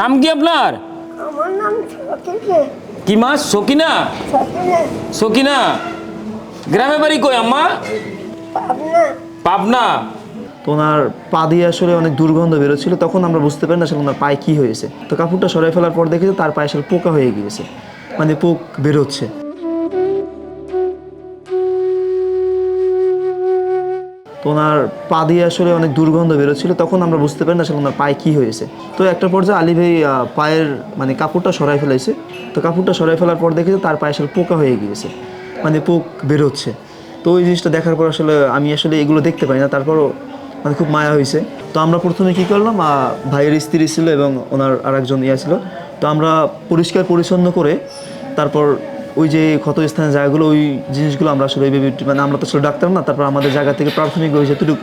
নাম কি আপনার? আমার নাম সকিনা। কি মা? সকিনা? সকিনা। গ্রামে বাড়ি কই আম্মা? পাবনা। পাবনা। তো ওনার পা দিয়ে আসলে অনেক দুর্গন্ধ বেরোচ্ছিল তখন আমরা বুঝতে পারি না আসলে ওনার পায়ে কী হয়েছে। তো কাপড়টা সরাই ফেলার পর দেখেছি তার পায়ে আসলে পোকা হয়ে গিয়েছে। মানে পোক বেরোচ্ছে। তো ওনার পা দিয়ে আসলে অনেক দুর্গন্ধ বেরোচ্ছিল, তখন আমরা বুঝতে পারি না আসলে ওনার পায়ে কী হয়েছে। তো একটা পর্যায়ে আলী ভাই পায়ের মানে কাপড়টা সরাই ফেলাইছে। তো কাপড়টা সরাই ফেলার পর দেখি যে তার পায়ে আসলে পোকা হয়ে গিয়েছে মানে পোক বেরোচ্ছে। তো ওই জিনিসটা দেখার পর আসলে আমি আসলে এগুলো দেখতে পাই না, তারপরও মানে খুব মায়া হয়েছে। তো আমরা প্রথমে কী করলাম ভাইয়ের স্ত্রী ছিল এবং ওনার আরেকজন ইয়া ছিল। তো আমরা পরিষ্কার পরিচ্ছন্ন করে তারপর ওই যে ক্ষতস্থানের জায়গাগুলো, ওই জিনিসগুলো আমরা আসলে ওইভাবে মানে আমরা তো আসলে ডাক্তার না, তারপর আমাদের জায়গা থেকে প্রাথমিকভাবে যতটুকু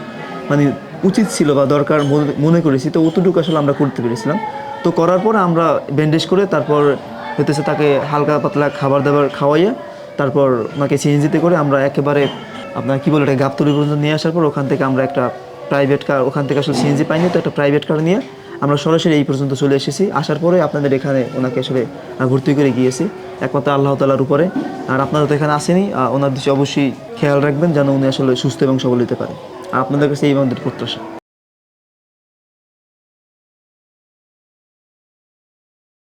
মানে উচিত ছিল বা দরকার মনে- মনে করেছি, তো অতটুকু আসলে আমরা করতে পেরেছিলাম। তো করার পরে আমরা ব্যান্ডেজ করে তারপর হতেছে তাকে হালকা পাতলা খাবার দাবার খাওয়াইয়া তারপর ওনাকে সিএনজিতে করে আমরা একেবারে আপনার কি বলে এটা গাবতলি পর্যন্ত নিয়ে আসার পর ওখান থেকে আমরা একটা প্রাইভেট কার ওখান থেকে আসলে সিএনজি পাইনি, তো একটা প্রাইভেট কার নিয়ে আমরা সরাসরি এই পর্যন্ত চলে এসেছি। আসার পরে আপনাদের এখানে ওনাকে আসলে ভর্তি করে গিয়েছি। একমাত্র আল্লাহ তালার উপরে। আর আপনারা তো এখানে আসেনি ওনার দিকে অবশ্যই খেয়াল রাখবেন যেন উনি আসলে সুস্থ এবং সবল হতে পারে। আর আপনাদের কাছে এই আমাদের প্রত্যাশা।